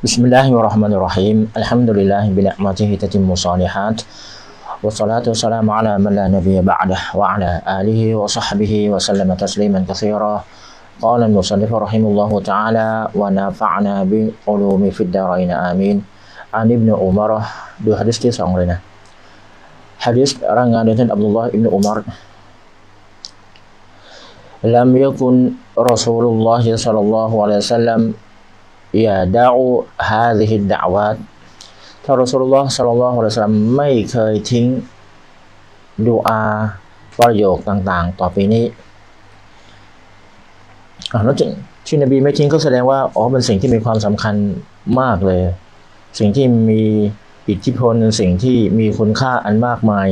Bismillahirrahmanirrahim. Alhamdulillah bi ni'matihi tatimmu salihat. Wassalatu wassalamu ala man la nabiyya ba'dah wa ala alihi wa sahbihi wa sallama tasliman katsira. Qala al-musannif rahimahullahu ta'ala wa nafa'na bi ulumi fid darain amin. An Ibnu Umar du hadis ti song rena. Hadis rangadan Abdullah Ibnu Umar لم يكن رسول الله صلى الله عليه وسلم ยาดาอูฮาซิฮิดดาวาตถ้ารอสุลลอฮ์สัลลัลลอฮุอะลัยฮิสซาลัมไม่เคยทิ้งดูอาประโยคต่าง ๆ ต่อไปนี้อ่าแล้วจริงที่นบีไม่ทิ้งก็แสดงว่าอ๋อเป็นสิ่งที่มีความสำคัญมากเลย สิ่งที่มีอิทธิพลสิ่งที่มีคุณค่าอันมากมาย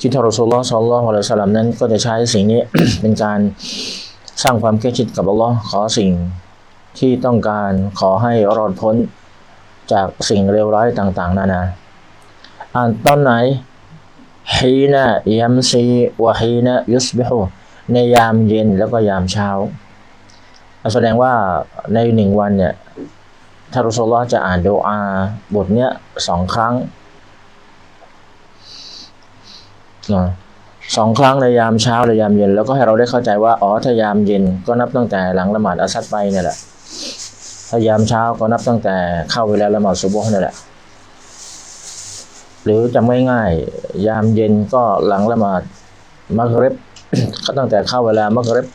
ที่ทารสุลลอฮ์สัลลัลลอฮุอะลัยฮิสซาลัมนั้นก็จะใช้สิ่งนี้เป็นการสร้างความเครีชิดกับอัลลอฮ์ขอสิ่ง ที่ต้องการขอให้รอดพ้นจากสิ่งเลวร้ายต่างๆ นานา อ่านตอนไหนฮีนะยัมซีวะฮีนะยุสบิฮูในยามเย็นแล้วก็ยามเช้า แสดงว่าในหนึ่งวันเนี่ยท่านรุสลลอฮ์จะอ่านดูอาบทเนี้ยสองครั้งสองครั้งในยามเช้าและยามเย็น แล้วก็ให้เราได้เข้าใจว่า อ๋อถ้ายามเย็นก็นับตั้งแต่หลังละหมาดอัสซัดไปเนี่ยแหละ ถ้ายามเช้าก็นับตั้งแต่เข้าเวลาละหมาดซุบฮ์นี่แหละ หรือจำง่ายๆยามเย็นก็หลังละหมาดมักริบก็ตั้งแต่เข้าเวลามักริบ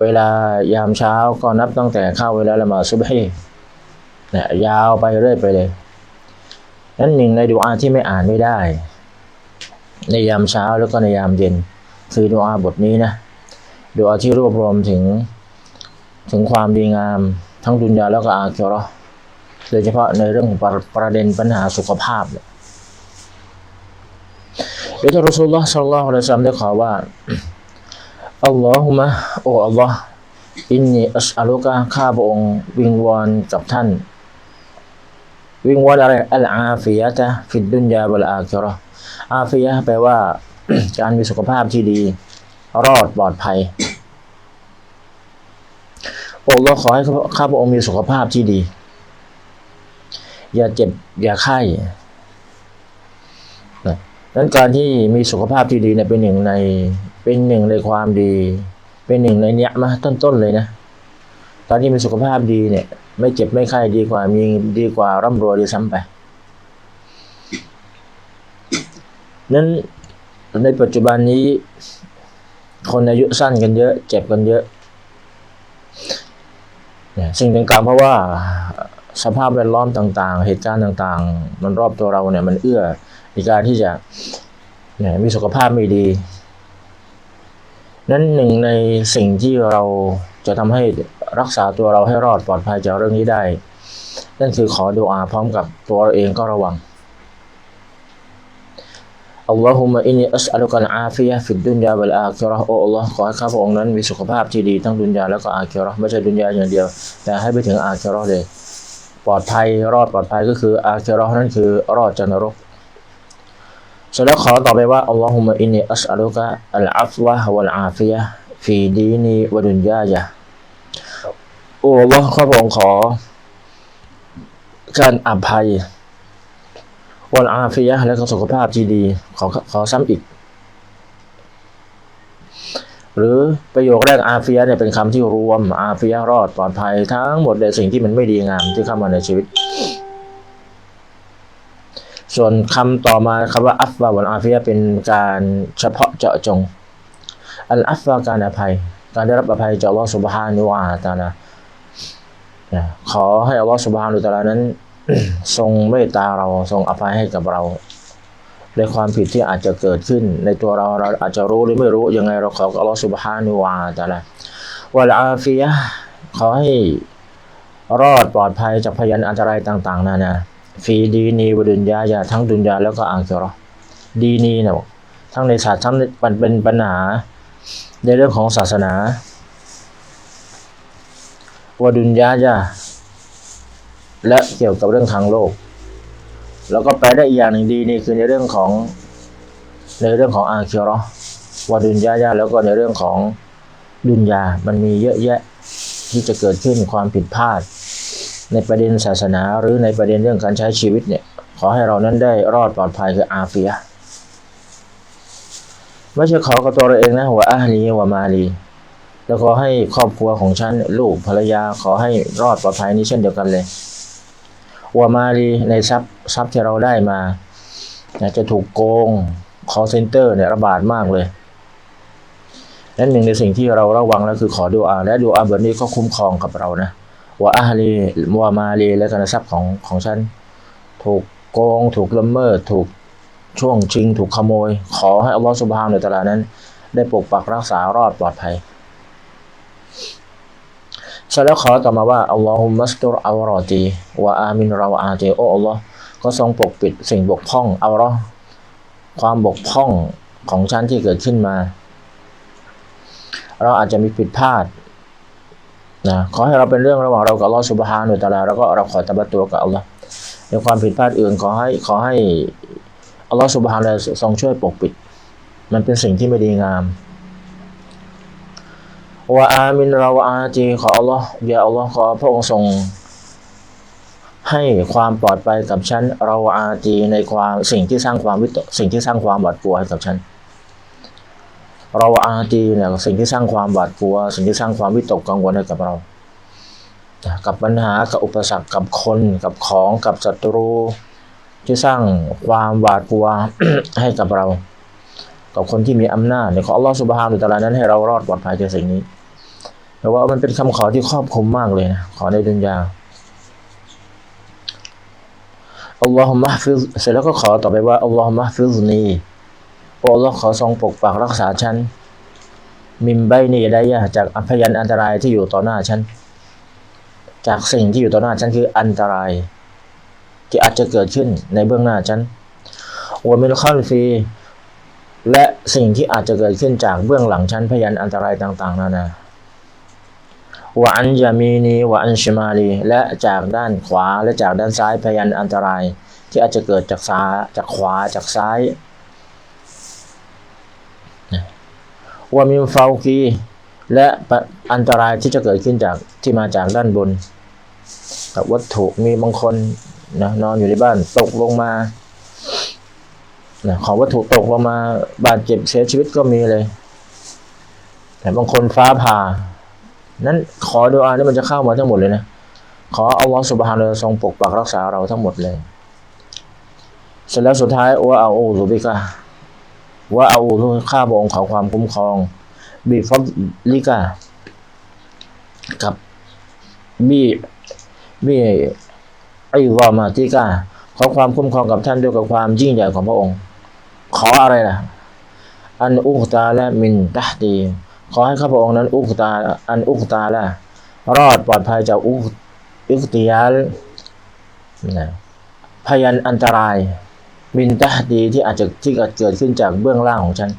เวลายามเช้าก็นับตั้งแต่เข้าเวลาละหมาดซุบฮีเนี่ยยาวไปเรื่อยไปเลยนั้นหนึ่งในดูอาที่ไม่อ่านไม่ได้ ในยามเช้าแล้วก็ในยามเย็น คือดูอาบทนี้นะดูอาที่รวบรวมถึง ถึงความดีงามทั้งดุนยาแล้วก็อาเราะห์โดยเฉพาะในเรื่องของประประเด็นปัญหาสุขภาพเนี่ยเดี๋ยวท่านรสูลุลลอฮ์สัลลัลลอฮุอะลัยฮิวะซัลลัมได้ขอว่าอัลลอฮุมะโอ้อัลลอฮ์อินนีอัสอัลุกะข้าพระองค์วิงวอนกับท่าน วิงวอนอะไรอัลอาฟิยะตะฟิดดุนยาบัลอาคิเราะห์อาฟิยะแปลว่า การมีสุขภาพที่ดี รอดปลอดภัย อ้เราขอให้ข้าพระองค์มีสุขภาพที่ดี อย่าเจ็บ อย่าไข้นะนั้นการที่มีสุขภาพที่ดีเนี่ยเป็นหนึ่งในเป็นหนึ่งในความดี เป็นหนึ่งในเนี้ยมาต้นๆเลยนะตอนที่มีสุขภาพดีเนี่ย ไม่เจ็บไม่ไข้ดีกว่ามีดีกว่าร่ำรวยดีซ้ำไปนั้นในปัจจุบันนี้ คนอายุสั้นกันเยอะ เจ็บกันเยอะ สิ่งต่างๆ เพราะว่าสภาพแวดล้อมต่างๆ เหตุการณ์ต่างๆ มันรอบตัวเราเนี่ยมันเอื้อในการที่จะเนี่ยมีสุขภาพไม่ดี นั้นหนึ่งในสิ่งที่เราจะทำให้รักษาตัวเราให้รอดปลอดภัยจากเรื่องนี้ได้ นั่นคือขอดูอาพร้อมกับตัวเราเองก็ระวัง อัลลอฮุมะอินนีอัสอัลุกัลอาฟิยะฟิดดุนยาวัลอาคิราะห์โอ้อัลลอฮ์ขอให้ข้าพระองค์นั้นมีสุขภาพที่ดีทั้งดุนยาแล้วก็อาคิเราะห์ไม่ใช่ดุนยาอย่างเดียว แต่ให้ไปถึงอาคิเราะห์เลย ปลอดภัยรอดปลอดภัยก็คืออาคิเราะห์นั่นคือรอดจากนรกเสร็จแล้วขอต่อไปว่าอัลลอฮุมะอินนีอัสอัลุกะอัลอัฟวะวัลอาฟิยะฟีดีนีวะดุนยายะโอ้อัลลอฮ์ข้าพระองค์ขอ การอภัย วัลอาฟิยะและก็สุขภาพที่ดีขอขอซ้ำอีก หรือประโยคแรกอาฟิยะเนี่ยเป็นคำที่รวมอาฟิยะรอดปลอดภัยทั้งหมดในสิ่งที่มันไม่ดีงามที่เข้ามาในชีวิต ส่วนคำต่อมาคำว่าอัฟวาวัลอาฟิยะเป็นการเฉพาะเจาะจง อัลอัฟวาการอภัย การได้รับอภัยจากอัลลอฮฺสุบฮานุวาตาลาขอให้อัลลอฮฺสุบฮานุตาลานั้น ทรงเมตตาเราทรงอภัยให้กับเรา ในความผิดที่อาจจะเกิดขึ้น ในตัวเราเราอาจจะรู้หรือไม่รู้ยังไงเราขออัลลอฮฺสุบฮานุวาตาละวะลาฟิยะขอให้รอดปลอดภัยจากพยันอันตรายต่าง ๆนานาฟีดีนีวดุนยายาทั้งดุนยาแล้วก็อาคิเราะห์ดีนีนะทั้งในศาสตร์ทั้งมันเป็นปัญหาในเรื่องของศาสนาวดุนยายา และเกี่ยวกับเรื่องทางโลก แล้วก็แปลได้อีกอย่างหนึ่งดีนี่คือในเรื่องของในเรื่องของอาคิราะห์วาดุนยายาแล้วก็ในเรื่องของดุนยา มันมีเยอะแยะที่จะเกิดขึ้นความผิดพลาด ในประเด็นศาสนาหรือในประเด็นเรื่องการใช้ชีวิตเนี่ย ขอให้เรานั้นได้รอดปลอดภัยคืออาเฟียไม่ใช่ขอกับตัวเราเองนะว่าอาลีว่ามาลีแล้วขอให้ครอบครัวของฉันลูกภรรยาขอให้รอดปลอดภัยนี้เช่นเดียวกันเลย วามาลีในทรัพย์ทรัพย์ที่เราได้มาจะถูกโกง call center เนี่ยระบาดมากเลยและหนึ่งในสิ่งที่เราระวังแล้วคือขอดูอาและดูอาแบบนี้ก็คุ้มครองกับเรานะว่าอาลีว่ามาลีและการทรัพย์ของของฉัน ถูกโกง ถูกละเมิด ถูกช่วงชิง ถูกขโมย ขอให้อัลลอฮฺสุบฮานะฮูวะตะอาลานั้น ได้ปกปักรักษารอดปลอดภัย เสร็จแล้วขอต่อมาว่าอัลลอฮุมัสตุรอาวรอตีวะอามินเราอาตีโออัลลอฮ์ก็ทรงปกปิดสิ่งบกพร่องอาเราะห์ความบกพร่องของฉันที่เกิดขึ้นมา เราอาจจะมีผิดพลาดนะขอให้เราเป็นเรื่องระหว่างเรากับอัลลอฮ์สุบฮานุตะอาลาแล้วก็เราขอตะบัตตัวกับอัลลอฮ์ในความผิดพลาดอื่นขอให้ขอให้อัลลอฮ์สุบฮานะฮูวะตาลาทรงช่วยปกปิด มันเป็นสิ่งที่ไม่ดีงาม ว่าอามินเราอาจีขออัลลอฮ์ยาอัลลอฮ์ขอพระองค์ทรง ให้ความปลอดภัยกับฉันเราอาจีในความสิ่งที่สร้างความวิตกสิ่งที่สร้างความหวาดกลัวให้กับฉันเราอาจีเนี่ยสิ่งที่สร้างความหวาดกลัว สิ่งที่สร้างความวิตกกังวลให้กับเรา กับปัญหากับอุปสรรคกับคนกับของกับศัตรู ที่สร้างความหวาดกลัวให้กับเรา กับคนที่มีอำนาจเนี่ยขออัลลอฮฺสุบฮานุตะลานั้นให้เรารอดปลอดภัยจากสิ่งนี้แต่ว่ามันเป็นคำขอที่ครอบคลุมมากเลยนะขอในดุนยาอัลลอฮฺมะฮฟิซเสร็จแล้วก็ขอต่อไปว่าอัลลอฮฺมะฮฟิซนีโอ้อัลลอฮ์ขอทรงปกปักรักษาฉันมิมใบนีได้ยะจากอัพยันอันตรายที่อยู่ต่อหน้าฉันจากสิ่งที่อยู่ต่อหน้าฉันคืออันตราย ที่อาจจะเกิดขึ้นในเบื้องหน้าฉันวมิลคัลฟี และสิ่งที่อาจจะเกิดขึ้นจากเบื้องหลังฉันพยันอันตรายต่างๆนานาวะอันยามีนีวะอันชิมาลีและจากด้านขวาและจากด้านซ้ายพยันอันตราย ที่อาจจะเกิดจากซ้ายจากขวาจากซ้ายวะมิมฟาวกีและอันตรายที่จะเกิดขึ้นจากที่มาจากด้านบนกับวัตถุมีบางคนนะนอนอยู่ในบ้านตกลงมา นะของวัตถุตกลงมาบาดเจ็บเสียชีวิตก็มีเลย แต่บางคนฟ้าผ่า นั้นขอดูอานี่มันจะเข้ามาทั้งหมดเลยนะ ขออัลลอฮฺสุบฮานะทรงปกปักรักษาเราทั้งหมดเลย เสร็จแล้วสุดท้ายว่าเอาอูซุบิกะว่าเอาอูซุข้าพระองขอความคุ้มครองบีฟัดลิกะกับบีบีไอวอมาติกาขอความคุ้มครองกับท่านด้วยกับความยิ่งใหญ่ของพระองค์ ขออะไรล่ะ อันอุกตาและมินตะดี ขอให้ข้าพระองค์นั้นอุกตา อันอุกตาละรอดปลอดภัยจากอุกอุกติยาลนะพยันอันตราย มินตะดีที่อาจจะที่เกิดขึ้นจากเบื้องล่างของฉัน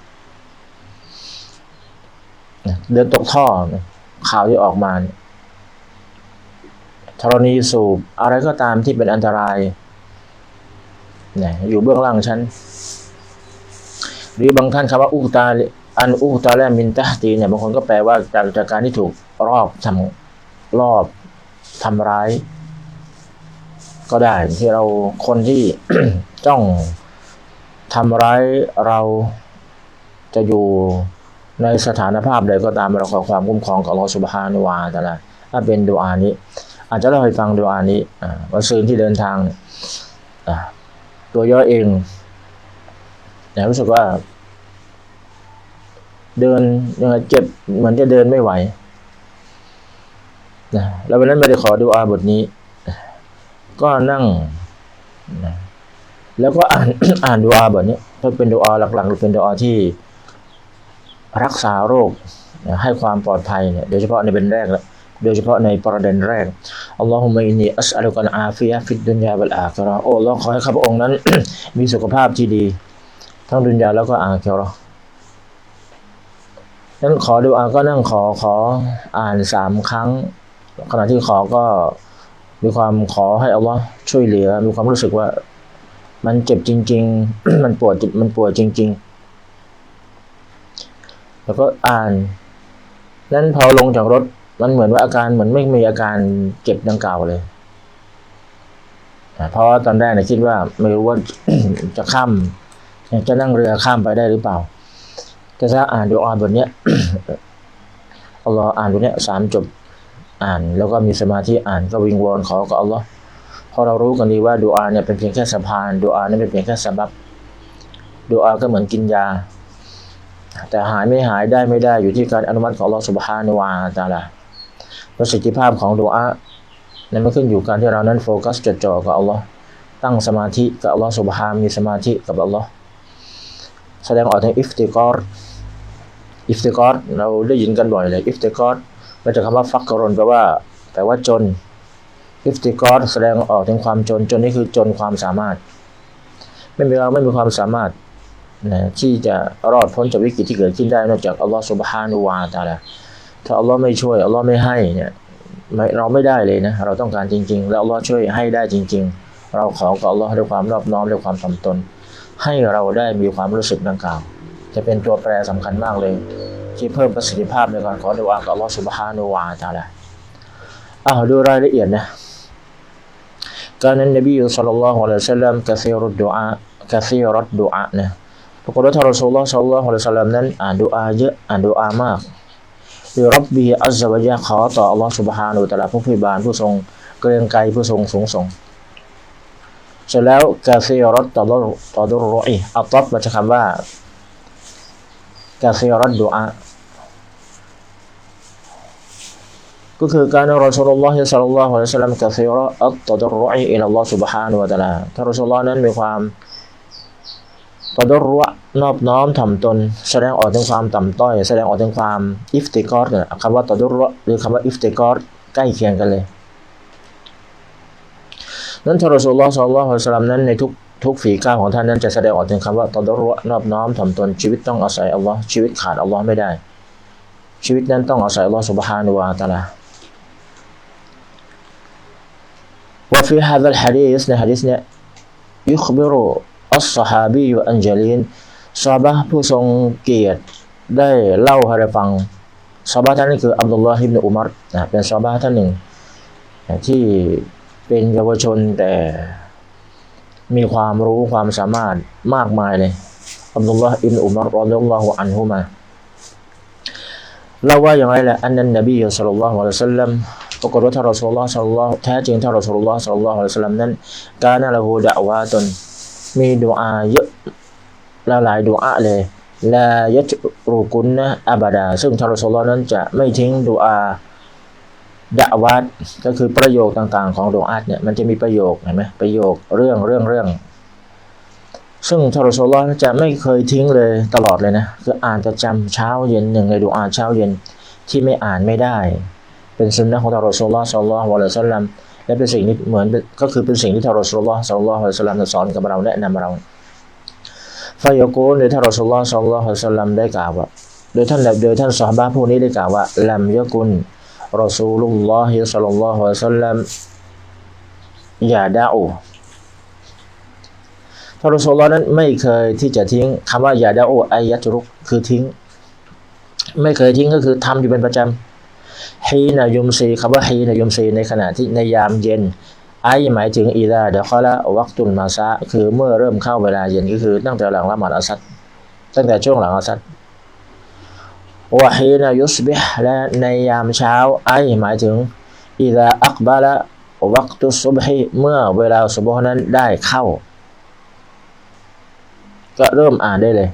เดินตกท่อข่าวที่ออกมาธรณีสูบอะไรก็ตามที่เป็นอันตรายนี่ยอยู่เบื้องล่างฉัน หรือบางท่านคำว่าอุกตาอันอุกตาแลมินตาตีเนี่ยบางคนก็แปลว่าจากจากการที่ถูกรอบทำรอบทำร้าย ก็ได้ที่เราคนที่จ้องทำร้ายเราจะอยู่ในสถานภาพใดก็ตามเราขอความคุ้มครองของอัลลอฮฺสุบฮานุวาตะละถ้าเป็นดูอานี้ อาจจะเล่าให้ฟังดูอานี้วันซืนที่เดินทางตัวย่อเอง นี่ยรู้สึกว่า เดินยังไงเจ็บเหมือนจะเดินไม่ไหวนะแล้ววันนั้นไม่ได้ขอดูอาบทนี้ ก็นั่งนะแล้วก็อ่านอ่านดูอาบทนี้ถ้าเป็นดูอาหลักๆหรือเป็นดูอาที่รักษาโรคให้ความปลอดภัยเนี่ยโดยเฉพาะในเป็นแรกแล้วโดยเฉพาะในประเด็นแรก อัลลอฮุมะอินนีอัสอัลุกันอาฟิยะฟิดดุนยาบัลอาคราโอ้ลอขอให้ข้าพระองค์นั้น มีสุขภาพที่ดี ทั้งดุนยาแล้วก็อาเคิเราะห์นั้นขอดูอาก็นั่งขอขออ่านสามครั้ง ขณะที่ขอก็มีความขอให้อัลลอฮ์ช่วยเหลือ มีความรู้สึกว่า มันเจ็บจริง ๆ มันปวดมันปวดจริง ๆ แล้วก็อ่านนั้นพอลงจากรถมันเหมือนว่าอาการเหมือนไม่มีอาการเจ็บดังกล่าวเลยเพราะว่าตอนแรกเนี่ยคิดว่าไม่รู้ว่าจะข้าม จะนั่งเรือข้ามไปได้หรือเปล่าแต่ถ้าอ่านดูอ่านบทเนี้ยอัลลอฮ์อ่านบทเนี้ยสามจบอ่านแล้วก็มีสมาธิอ่านก็วิงวอนขอกับอัลลอฮ์เพราะเรารู้กันดีว่าดูอาเนี่ยเป็นเพียงแค่สะพานดูอาเนี่ยเป็นเพียงแค่สบับดูอาก็เหมือนกินยา แต่หายไม่หายได้ไม่ได้อยู่ที่การอนุมัติของอัลลอฮ์สุบฮานุวาตาลาประสิทธิภาพของดูอานั้นมันขึ้นอยู่การที่เรานั้นโฟกัสจดจ่อกับอัลลอฮ์ตั้งสมาธิกับอัลลอฮ์สุบฮามีสมาธิกับอัลลอฮ์ แสดงออกถึงอิฟติกอรอิฟติกอรเราได้ยินกันบ่อยเลยอิฟติกอรมาจากคำว่าฟักกรนแปลว่า แปลว่าจน อิฟติกอรแสดงออกถึงความจนจนนี่คือจนความสามารถ ไม่มีเราไม่มีความสามารถนะที่จะรอดพ้นจากวิกฤตที่เกิดขึ้นได้นอกจากอัลลอฮ์สุบฮานุวาตาลาถ้าอัลลอฮ์ไม่ช่วยอัลลอฮ์ไม่ให้เนี่ยเราไม่ได้เลยนะ เราต้องการจริง ๆ แล้วอัลลอฮ์ช่วยให้ได้จริง ๆ เราขอกับอัลลอฮ์ด้วยความรอบน้อมด้วยความถ่อมตน ให้เราได้มีความรู้สึกดังกล่าว จะเป็นตัวแปรสำคัญมากเลย ที่เพิ่มประสิทธิภาพในการขอดุอากับอัลลอฮฺสุบฮานุวาตาละอ้าวดูรายละเอียดนะการนั้นนบีสุลลัาละฮ์อะลลอฮฺสัลลัมกะซีรุดดุอากัซีรัดดุอานะปรากฏว่าท่านรอสูลละสุลลัลฮุอะลัยฮิสัลลัมนั้นอ่านดุอาเยอะอ่านดุอามากดูรับบีอัลลอฮฺวะยะขอต่ออัลลอฮฺสุบฮานุตะลาผู้พิบาลผู้ทรงเกรงไกรผู้ทรงสูงส่ง เสร็จแล้วกาซีรัตตอดุรตอดุรอีอัตตับมาจากคำว่ากาซีรัตดุอาก็คือการรอซูลุลลอฮ์สัลลัลลอฮุอะลัยฮิวะซัลลัมกาซีรัตอัตตอดุรอีอิลลัลลอฮ์ سبحانه และ تعالى ท่านรอซูลุลลอฮ์นั้นมีความตอดรุะนอบน้อมถ่อมตน แสดงออกถึงความต่ำต้อย แสดงออกถึงความอิฟติกอรเนี่ยคำว่าตอดรุะหรือคำว่าอิฟติกอรใกล้เคียงกันเลย นั้นทารสุลลอฮ์สัลลัลลอฮุอะลัยฮิวะซัลลัมนั้นในทุกทุกฝีก้าวของท่านนั้นจะแสดงออกถึงคำว่าตอดรุะนอบน้อมถ่อมตน ชีวิตต้องอาศัยอัลลอฮ์ชีวิตขาดอัลลอฮ์ไม่ได้ ชีวิตนั้นต้องอาศัยอัลลอฮ์ سبحانه และ تعالى وفي هذا الحديث ในหะดีษเนี่ย يخبر الصحابي الجليل ซาบะห์ผู้ทรงเกียรติได้เล่าให้เราฟังซาบะห์ท่านนี้คืออับดุลลอฮ์อิบนุอุมัรนะเป็นซาบะห์ท่านหนึ่งนะที่ เป็นเยาวชนแต่มีความรู้ความสามารถมากมายเลยอับดุลลอฮ์อิบนอุมัรรอดิยัลลอฮุอันฮุมาเล่าว่าอย่างไรแหละอันนั้นนบีสัลลัลลอฮุอะลัยฮิวะซัลลัมปรากฏว่าท่านรอสูลุลลอฮ์สัลลัลลอฮุแท้จริงท่านรอสูลุลลอฮ์สัลลัลลอฮุอะลัยฮิวะซัลลัมนั้นการนะละหูดะวาตนมีดุอาเยอะหลายดุอาเลยลายัตรุกุนนะอับดา ซึ่งท่ารสุลลอฮ์นั้นจะไม่ทิ้งดุอา ดะวัดก็คือประโยคต่างๆ ของดุอาเนี่ยมันจะมีประโยคเห็นไหมประโยคเรื่องเรื่องเรื่อง ซึ่งทารสุลลอฮ์จะไม่เคยทิ้งเลยตลอดเลยนะคืออ่านประจำเช้าเย็นหนึ่งในดุอาเช้าเย็นที่ไม่อ่านไม่ได้ เป็นสุนนะของทารสุลลอฮ์สัลลัลลอฮุอะลัยฮิวะซัลลัมและเป็นสิ่งที่เหมือนก็คือเป็นสิ่งที่ทารสูลุลลอฮ์สัลลัลลอฮุอะลัยฮิวะซัลลัมสอนกับเราแนะนำเราฟายโกูลโดยท่านรอสูลุลลอฮ์สัลลัลลอฮุอะละซัลลัมได้กล่าวว่า โดยท่านโดยท่านซอฮาบะห์ผู้นี้ได้กล่าวว่าลัมยะกุล ลลอฮ์สัลลัลลอฮุอะลัยฮิวะซัลลัมอย่าดาอูท่านรอสูลุลลอฮ์นั้นไม่เคยที่จะทิ้งคำว่าอย่าดาอูอายะตุรุกคือทิ้ง ไม่เคยทิ้งก็คือทำอยู่เป็นประจำฮีนายุมซีคำว่าฮีนายุมซีในขณะที่ในยามเย็นไอหมายถึงอีดาเดี๋ยวเขาละวักตุนมาซะคือเมื่อเริ่มเข้าเวลาเย็นก็คือตั้งแต่หลังละหมาดอัสัดตั้งแต่ช่วงหลังอัสัด วะฮีนายุสบิฮและในยามเช้าไอหมายถึงอีดาอักบาละวักตุสุบฮีเมื่อเวลาสุบฮนั้นได้เข้า ก็เริ่มอ่านได้เลย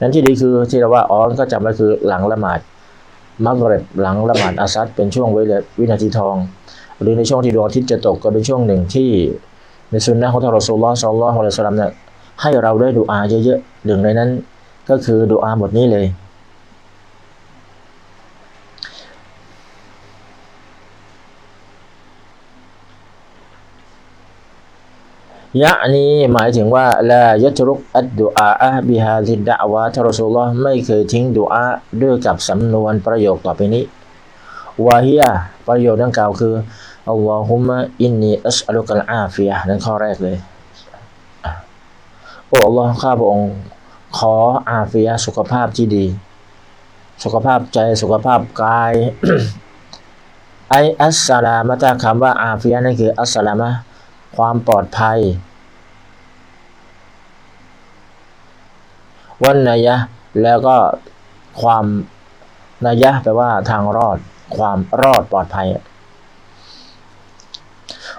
นั้นที่ดีคือที่เราว่าอ๋อก็จำไว้คือหลังละหมาดมักเร็บหลังละหมาดอาซัดเป็นช่วงวินาทีทอง หรือในช่วงที่ดวงอาทิตย์จะตกก็เป็นช่วงหนึ่งที่ในสุนนะของท่านรอสูลลอฮ์สัลลัลลอฮุอะลัยฮิวะซัลลัมเนี่ยให้เราได้ดูอาเยอะๆหนึ่งในนั้น ก็คือดูอาบทนี้เลย ยะนี้หมายถึงว่าลายัตรุกอัดดุอาอะบิฮาซิดะวะทรสุลลอฮ์ไม่เคยทิ้งดุอาด้วยกับสำนวนประโยคต่อไปนี้วาฮิยประโยคดังกล่าวคืออัลลอฮุมะอินนีอัสอัลุกัลอาฟิยะนั่นข้อแรกเลยโอ้อัลลอฮ์ข้าพระองค์ขออาฟิยะสุขภาพที่ดี สุขภาพใจสุขภาพกายไออัสสลามะตาคำว่าอาฟิยะนั่นคืออัสสลามะ ความปลอดภัย วันนายะ แล้วก็ความนายะแปลว่าทางรอด ความรอดปลอดภัย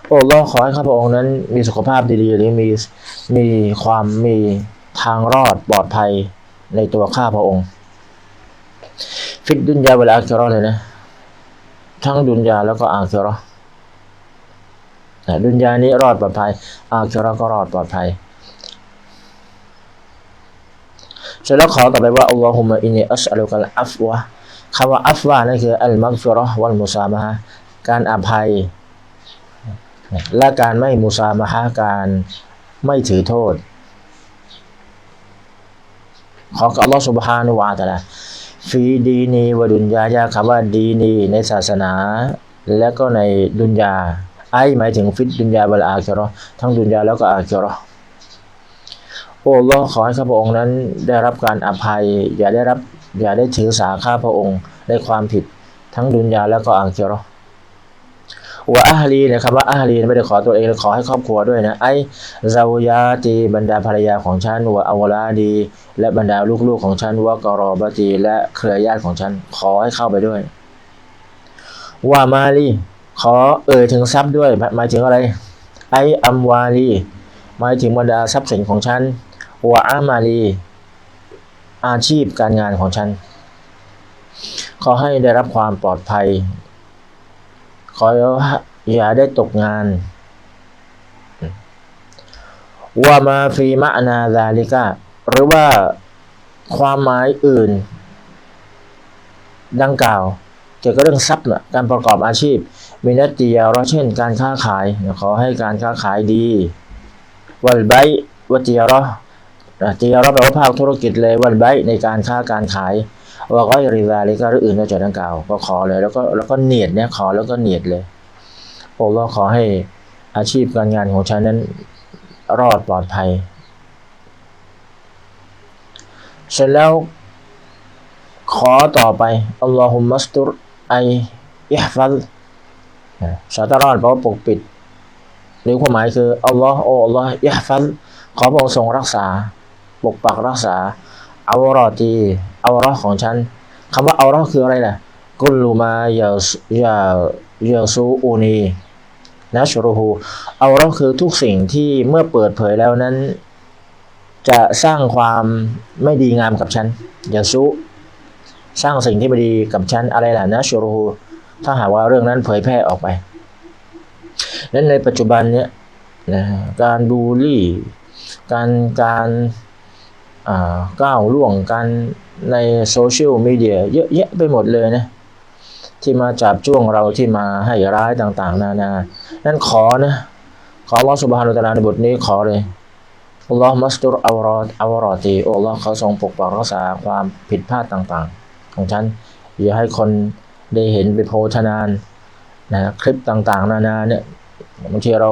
โอ้เราขอให้ข้าพระองค์นั้นมีสุขภาพดีๆหรือมีมีความมีทางรอดปลอดภัยในตัวข้าพระองค์ ฟิดดุนยาเวลาอาคิเราเลยนะ ทั้งดุนยาแล้วก็อาคิเราะห์นะ ดุนยานี้รอดปลอดภัย อาคิเราะก็รอดปลอดภัยเสร็จแล้วขอต่อไปว่าอัลลอฮุมะอินนีอัสอัลุกัลอัฟวะคำว่าอัฟวะนั่นคืออัลมักฟิราะห์วัลมุซามะฮะการอภัย และการไม่มุซามะฮะการไม่ถือโทษ ขอกับอัลลอฮฺสุบฮานุวาตะละฟีดีนีวะดุนยายาคำว่าดีนีในศาสนา และก็ในดุนยา ไอหมายถึงฟิดดุนยาบลอาคิรทั้งดุนยาแล้วก็อาคิรโอ้ลอขอให้ข้าพระองค์นั้นได้รับการอภัย อย่าได้รับอย่าได้ถือสาข้าพระองค์ในความผิดทั้งดุนยาแล้วก็อาคิราะห์วอาฮลีนะครับว่าอาฮลีไม่ได้ขอตัวเองขอให้ครอบครัวด้วยนะไอซาวยาตีบรรดาภรรยาของฉันวะอวลาดี และบรรดาลูกๆของฉันวะกรอบตีและเครือญาติของฉันขอให้เข้าไปด้วย ว่ามาลี ขอเอ่ยถึงทรัพย์ด้วย หมายถึงอะไร ไออัมวาลีหมายถึงบรรดาทรัพย์สินของฉันวะอามาลีอาชีพการงานของฉัน ขอให้ได้รับความปลอดภัย ขออย่าได้ตกงานว่ามาฟีมะนาซาลิกาหรือว่าความหมายอื่น ดังกล่าว เกี่ยวกับเรื่องทรัพย์นะการประกอบอาชีพ มีนัตติยาราเช่นการค้าขายขอให้การค้าขายดีวัลไบวัติยาเราติยาราแปลว่าภาคธุรกิจเลยวัลไบในการค้าการขายว่าก็ริซาลิกาหรืออื่นนอกจากดังกล่าวก็ขอเลยแล้วก็แล้วก็เนียดเนี่ยขอแล้วก็เนียดเลยโอ้เราขอให้อาชีพการงานของฉันนั้นรอดปลอดภัย เสร็จแล้วขอต่อไปอัลลอฮุมัสตุรไออิฮฟัล สาตารอดแปลว่าปกปิดหรือความหมายคืออัลลอฮ์โอ้อัลลอฮ์อิฮฟัลขอพระองค์ทรงรักษา ปกปักรักษาอาวรอตีอาวรอของฉันคำว่าอาวรอคืออะไรล่ะกุลูมายายายาซูอูนีนะชรูฮูอาวรอคือทุกสิ่งที่เมื่อเปิดเผยแล้วนั้น จะสร้างความไม่ดีงามกับฉันยาซูสร้างสิ่งที่ไม่ดีกับฉันอะไรล่ะนะชรูฮู ถ้าหากว่าเรื่องนั้นเผยแพร่ออกไป นั้นในปัจจุบันเนี้ยนะการบูลลี่ การการก้าวล่วงกันในโซเชียลมีเดียเยอะแยะไปหมดเลยนะที่มาจับจ้วงเราที่มาให้ร้ายต่างๆ นานา นั่นขอนะ ขออัลลอฮฺสุบฮานุตะลาในบทนี้ขอเลยอัลลอฮฺมัสตุรอาวรอตอาวรอตีอัลลอฮฺเขาทรงปกปักรักษาความผิดพลาดต่างๆ ของฉัน อย่าให้คน ได้เห็นไปโพธนานนะคลิปต่างๆ นานาเนี่ยบางทีเรา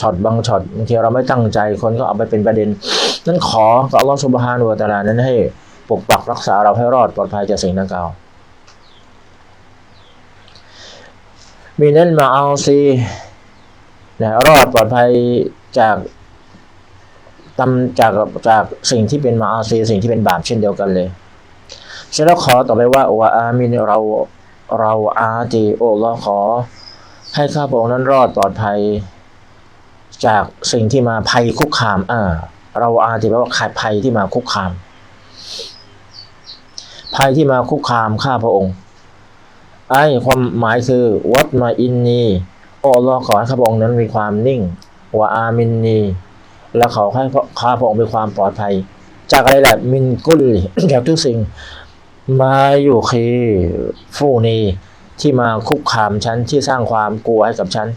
ช็อตบางช็อตบางทีเราไม่ตั้งใจคนก็เอาไปเป็นประเด็น นั้นขอกับอัลลอฮฺสุบฮานุวะตะลานั้นให้ปกปักรักษาเราให้รอดปลอดภัยจากสิ่งดังกล่าวมีนั้นมาเอาซีนะรอดปลอดภัยจากตำจากจากสิ่งที่เป็นมาอาซีสิ่งที่เป็นบาปเช่นเดียวกันเลย เสร็จแล้วขอต่อไปว่าว่าอามินเราเราอาตีโอเราขอ ให้ข้าพระองค์นั้นรอดปลอดภัย จากสิ่งที่มาภัยคุกคามอ่าเราอาตีแปลว่าขาดภัยที่มาคุกคาม ภัยที่มาคุกคามข้าพระองค์ไอ้ความหมายคือวัดมาอินนีโอราขอให้ข้าพระองค์นั้นมีความนิ่งว่าอามินนีและขอให้ข้าพระองค์มีความปลอดภัย จากอะไรแหละมินกุลจากทุกสิ่ง มาอยู่คีฟูนีที่มาคุกคามฉันที่สร้างความกลัวให้กับฉัน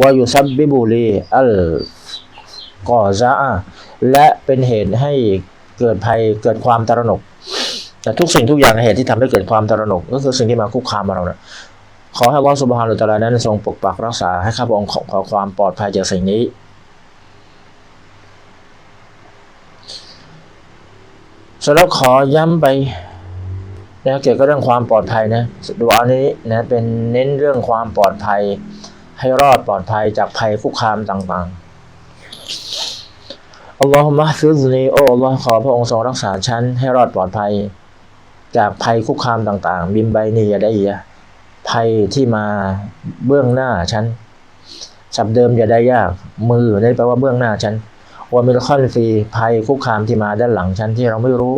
วาอยู่ซับบิบูลีอัลกอซาและเป็นเหตุให้เกิดภัยเกิดความตระหนก แต่ทุกสิ่งทุกอย่างเหตุที่ทำให้เกิดความตระหนก ก็คือสิ่งที่มาคุกคามเรานะขอให้วอสุบฮานุตะลานั้นทรงปกปักรักษาให้ข้าพระองค์ขอความปลอดภัยจากสิ่งนี้ สแล้วขอย้ำไปนะเกี่ยวกับเรื่องความปลอดภัยนะดูอันนี้นะเป็นเน้นเรื่องความปลอดภัย ให้รอดปลอดภัยจากภัยคุกคามต่างๆอัลลอฮุมะฟิซนีโอ้อัลลอฮ์ขอพระองค์ทรงรักษาฉันให้รอดปลอดภัย จากภัยคุกคามต่างๆ บิมไบนียาได้ยะภัยที่มาเบื้องหน้าฉันสับเดิมอย่าได้ยากมือได้แปลว่าเบื้องหน้าฉัน วามิลคอนฟีภัยคุกคามที่มาด้านหลังฉันที่เราไม่รู้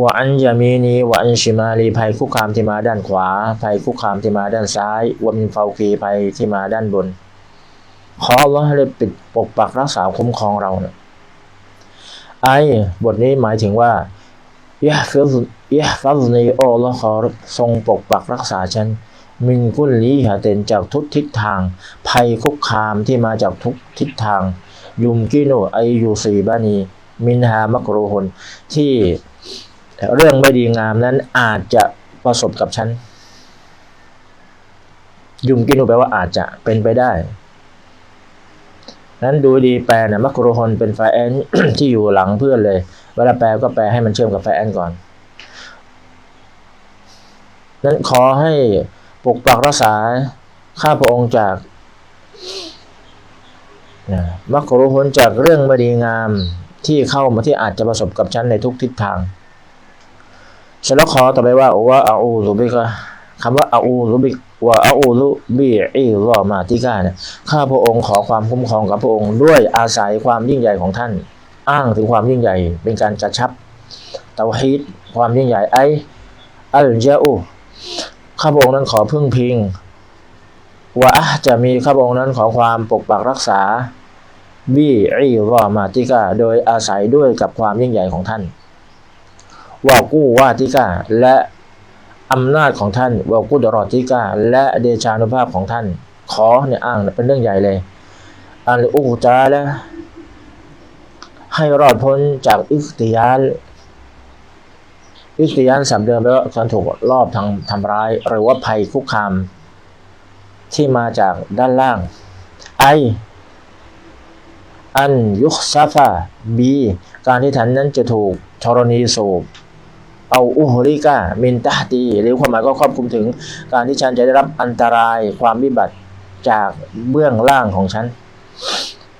วะอันยามีนีวะอันชิมาลีภัยคุกคามที่มาด้านขวาภัยคุกคามที่มาด้านซ้ายวะมินฟาวกีภัยที่มาด้านบน ขออัลลอฮ์ให้ปิดปกปักรักษาคุ้มครองเราเนี่ยไอ้บทนี้หมายถึงว่ายะฟิซยะฟัซนีโอลลอฮ์ขอทรงปกปักรักษาฉัน มินกุลลีฮะเตนจากทุกทิศทาง ภัยคุกคามที่มาจากทุกทิศทาง ยุมกิโนไอยูซีบานี มินฮามักโรูฮนที่เรื่องไม่ดีงามนั้นอาจจะประสบกับฉัน ยุมกิโนแปลว่าอาจจะเป็นไปได้นั้นดูดีแปลนะมักโรูฮนเป็นไฟแอนที่อยู่หลังเพื่อนเลย เวลาแปลก็แปลให้มันเชื่อมกับไฟแอนก่อน นั้นขอให้ ปกปักรักษาข้าพระองค์จากนะมักรุฮนจากเรื่องไม่ดีงามที่เข้ามาที่อาจจะประสบกับฉันในทุกทิศทางฉันแล้วขอต่อไปว่าว่าอาอูรุบิกะคำว่าอาอูรุบิกว่าอาอูรุบิอีรอมาติกาเนี่ยข้าพระองค์ขอความคุ้มครองกับพระองค์ด้วยอาศัยความยิ่งใหญ่ของท่าน อ้างถึงความยิ่งใหญ่เป็นการกระชับเตาฮีดความยิ่งใหญ่ไออัลเจอู ข้าพระองค์นั้นขอพึ่งพิงว่าจะมีข้าพระองค์นั้นขอความปกปักรักษาบีอีรอมาติกาโดยอาศัยด้วยกับความยิ่งใหญ่ของท่านว่ากู้ว่าติกาและอำนาจของท่านว่ากู้ดรอติกาและเดชานุภาพของท่าน ขอเนี่ยอ้างเป็นเรื่องใหญ่เลยอันอุกจาและให้รอดพ้นจากอิสติยาล อิสติยานสามเดิมแปลว่าการถูกรอบทางทำร้าย หรือว่าภัยคุกคาม ที่มาจากด้านล่าง ไอ อันยุคซาฟาบี การที่ท่านนั้นจะถูกธรณีสูบเอาอุฮริกามินตาตีหรือความหมายก็ครอบคลุมถึง การที่ฉันจะได้รับอันตรายความวิบัติจากเบื้องล่างของฉัน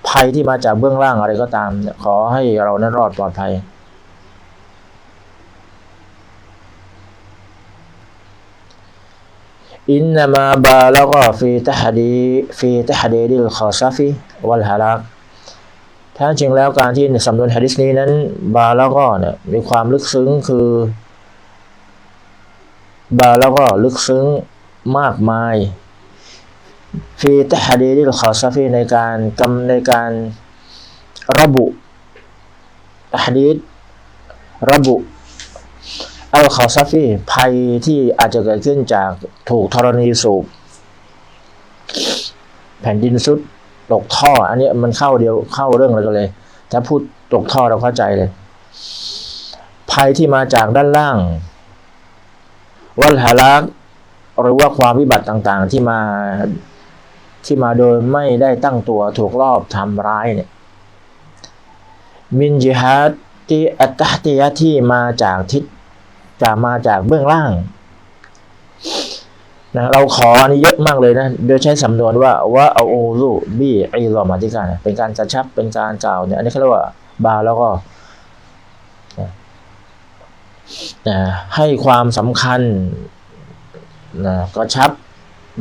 ภัยที่มาจากเบื้องล่างอะไรก็ตาม ขอให้เรานั้นรอดปลอดภัย อินนามาบาลก็ฟีตฮดีฟีตฮดีดิลขอซาฟีวัลฮาลักแท้จริงแล้วการที่สำนวนฮะดิษนี้นั้นบาลก็เนี่ยมีความลึกซึ้งคือบาลก็ลึกซึ้งมากมายฟีตฮดีดิลขอซาฟีในการกำในการระบุตฮดีดระบุ เอัลคาซาฟีภัยที่อาจจะเกิดขึ้นจากถูกธรณีสูบ แผ่นดินซุดตกท่อ อันนี้มันเข้าเดียวเข้าเรื่องอะไรกันเลยถ้าพูดตกท่อเราเข้าใจเลย ภัยที่มาจากด้านล่าง วัลฮาลักหรือว่าความวิบัติต่างๆที่มาที่มาโดยไม่ได้ตั้งตัวถูกลอบทำร้ายเนี่ยมินจิฮัดที่อัตติยะที่มาจากทิศ จะมาจากเบื้องล่างนะเราขออันนี้เยอะมากเลยนะ โดยใช้สำนวนว่าว่าเอาโอลูบี้ไอรอมาที่การเป็นการกระชับเป็นการกล่าวเนี่ย อันนี้เขาเรียกว่าบาแล้วก็นะให้ความสำคัญนะกระชับ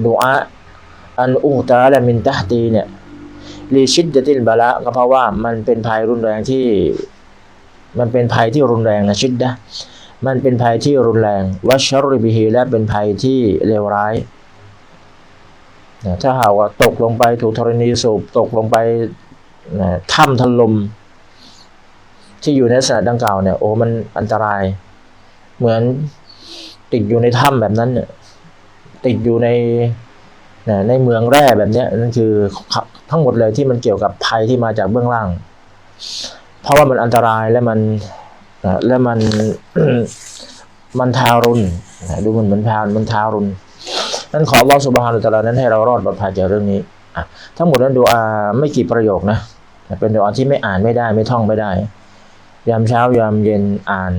ดูอาอันอุตาและมินตาตีเนี่ยลีชิดเดติลบาละก็เพราะว่ามันเป็นภัยรุนแรงที่ มันเป็นภัยที่รุนแรงนะชิดนะ มันเป็นภัยที่รุนแรงวัชริบิฮีและเป็นภัยที่เลวร้าย ถ้าหากว่าตกลงไปถูกธรณีสูบตกลงไปถ้ำถล่มที่อยู่ในสถานดังกล่าวเนี่ยโอ้มันอันตราย เหมือนติดอยู่ในถ้ำแบบนั้นเนี่ยติดอยู่ในในเมืองแร่แบบนี้นั่นคือทั้งหมดเลยที่มันเกี่ยวกับภัยที่มาจากเบื้องล่าง เพราะว่ามันอันตรายและมัน และมันมันทารุณดูมันเหมือนพานมันทารุณนั้นขอรอสุบฮานุตะลานั้นให้เรารอดปลอดภัยจากเรื่องนี้ทั้งหมดนั้นดูอาไม่กี่ประโยคนะเป็นดูอาที่ไม่อ่านไม่ได้ ไม่ท่องไม่ได้ ยามเช้ายามเย็นอ่าน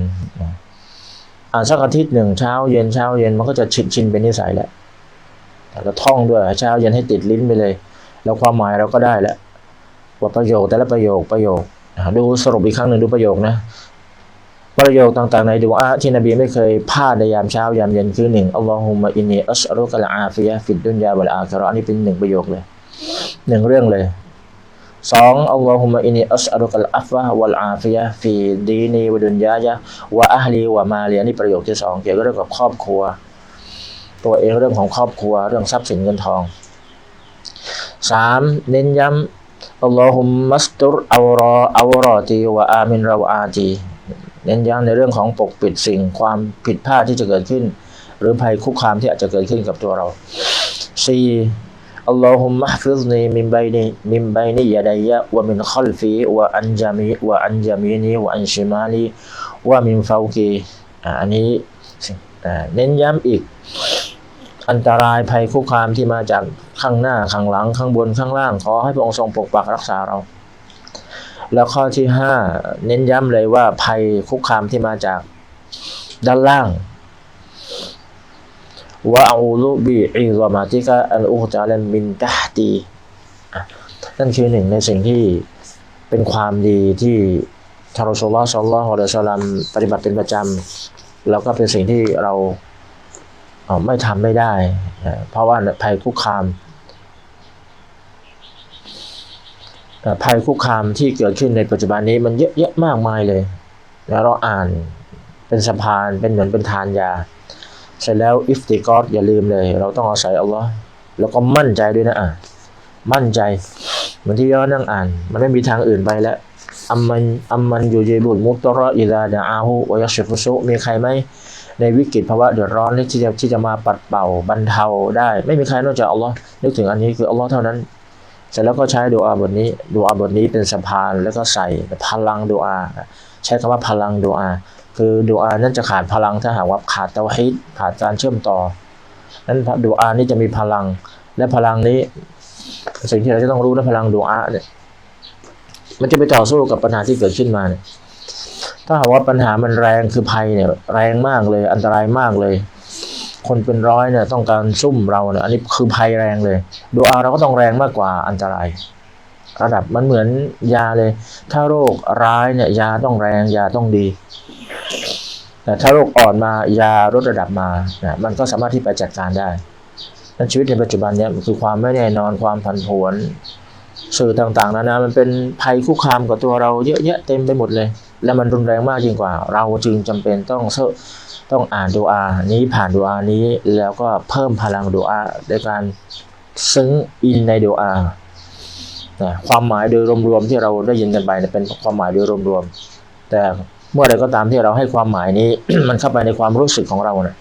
อ่านสักอาทิตย์หนึ่งเช้าเย็นเช้าเย็นมันก็จะชินชินเป็นนิสัยแล้วแต่ก็ท่องด้วยเช้าเย็นให้ติดลิ้นไปเลย แล้วความหมายเราก็ได้แล้วว่าประโยคแต่ละประโยคประโยคดูสรุปอีกครั้งหนึ่งดูประโยคนะ ประโยคต่างๆในดูอาที่นบีไม่เคยพลาดในยามเช้ายามเย็นคือหนึ่งอัลลอฮุมะอินนีอัสอัลุกัลอาฟิยะฟิดดุนยาวัลอาคราะอันนี้เป็นหนึ่งประโยคเลยหนึ่งเรื่องเลยสองอัลลอฮุมะอินนีอัสอัลุกัลอัฟวะวัลอาฟิยะฟิดีนีวะดุนยายะวะอัฮลีวะมาลีอันนี้ประโยคที่สองเกี่ยวกับเรื่องกับครอบครัว ตัวเองเรื่องของครอบครัวเรื่องทรัพย์สินเงินทองสามเน้นย้ำอัลลอฮุมมัสตุรอัลรออัลรอตีวะอามินราอาตี เน้นย้ำในเรื่องของปกปิดสิ่งความผิดพลาดที่จะเกิดขึ้น หรือภัยคุกคามที่อาจจะเกิดขึ้นกับตัวเรา 4. อัลลอฮุมมะฟิซนีมินบัยนีมินบัยนียะดัยยะวะมินคัลฟีวะอันจามีวะอันจามีนีวะอันชิมาลีวะมินฟาวกีอันนี้เน้นย้ำอีกอันตรายภัยคุกคามที่มาจากข้างหน้าข้างหลังข้างบนข้างล่าง ขอให้พระองค์ทรงปกปักรักษาเรา แล้วข้อที่ห้าเน้นย้ำเลยว่าภัยคุกคามที่มาจากด้านล่างว่าอูลุบีอิรอมาติกะอันอุจาลมินตะตีนั่นคือหนึ่งในสิ่งที่เป็นความดีที่ทารสุลลอฮ์ซัลลัลลอฮุอะลัยฮิวะซัลลัมปฏิบัติเป็นประจำแล้วก็เป็นสิ่งที่เราไม่ทำไม่ได้ เพราะว่าภัยคุกคาม แต่ ภัยคุกคามที่เกิดขึ้นในปัจจุบันนี้มันเยอะแยะมากมายเลยแล้วเราอ่านเป็นสะพานเป็นเหมือนเป็นทานยา เสร็จแล้วอิฟติกอรอย่าลืมเลย เราต้องอาศัยอัลลอฮ์แล้วก็มั่นใจด้วยนะอะมั่นใจเหมือนที่ย้อนนั่งอ่าน มันไม่มีทางอื่นไปแล้วอัมมันอัมมันอยู่เยบุลมุตตรออิลาดาอาหูวยัชฟุซุมีใครไหมในวิกฤตภาวะเดือดร้อนที่จะที่จะมาปัดเป่าบรรเทาได้ ไม่มีใครนอกจากอัลลอฮ์นึกถึงอันนี้คืออัลลอฮ์เท่านั้น เสร็จแล้วก็ใช้ดูอาบทนี้ดูอาบทนี้เป็นสะพานแล้วก็ใส่พลังดูอา ใช้คำว่าพลังดูอา คือดูอานั้นจะขาดพลังถ้าหากว่าขาดเตาฮิดขาดการเชื่อมต่อ นั้นดูอานี้จะมีพลัง และพลังนี้ สิ่งที่เราจะต้องรู้นะพลังดูอาเนี่ยมันจะไปต่อสู้กับปัญหาที่เกิดขึ้นมาเนี่ยถ้าหากว่าปัญหามันแรงคือภัยเนี่ยแรงมากเลยอันตรายมากเลย คนเป็นร้อยเนี่ยต้องการซุ่มเราเนี่ยอันนี้คือภัยแรงเลยดูอาเราก็ต้องแรงมากกว่าอันตราย ระดับมันเหมือนยาเลย ถ้าโรคร้ายเนี่ยยาต้องแรงยาต้องดี แต่ถ้าโรคอ่อนมายาลดระดับมาเนี่ยมันก็สามารถที่ไปจัดการได้นั้นชีวิตในปัจจุบันเนี่ยคือความไม่แน่นอนความผันผวนสื่อต่างๆนานามันเป็นภัยคุกคามกับตัวเราเยอะแยะเต็มไปหมดเลย และมันรุนแรงมากยิ่งกว่า เราจึงจำเป็นต้องเซต้องอ่านดูอานี้ผ่านดูอานี้แล้วก็เพิ่มพลังดูอาในการซึ้งอินในดูอานะความหมายโดยรวมๆที่เราได้ยินกันไปเนี่ยเป็นความหมายโดยรวมๆแต่เมื่อใดก็ตามที่เราให้ความหมายนี้ มันเข้าไปในความรู้สึกของเรานี่ย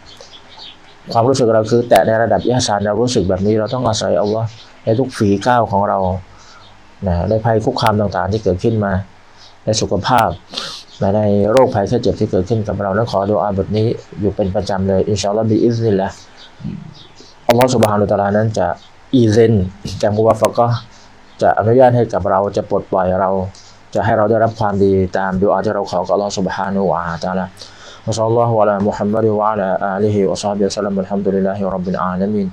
ความรู้สึกเราคือ แตะในระดับยาสารเรารู้สึกแบบนี้เราต้องอาศัยเอาว่าในทุกฝีก้าวของเรานะในภัยคุกคามต่างๆที่เกิดขึ้นมา ในสุขภาพและในโรคภัยแค่เจ็บที่เกิดขึ้นกับเรานั้นขอดูอาบทนี้อยู่เป็นประจำเลยอินชาอัลลอฮ์บิอิสนิลละอัลลอฮ์สุบฮานุตะอาลานั้นจะอีเซนจะมุวาฟะก็จะอนุญาตให้กับเราจะปลดปล่อยเรา จะให้เราได้รับความดีตามดูอาที่เราขอกับอัลลอฮ์สุบฮานุวะตะอาลา وصلى الله على محمد وعلى آله وصحبه وسلم الحمد لله رب العالمين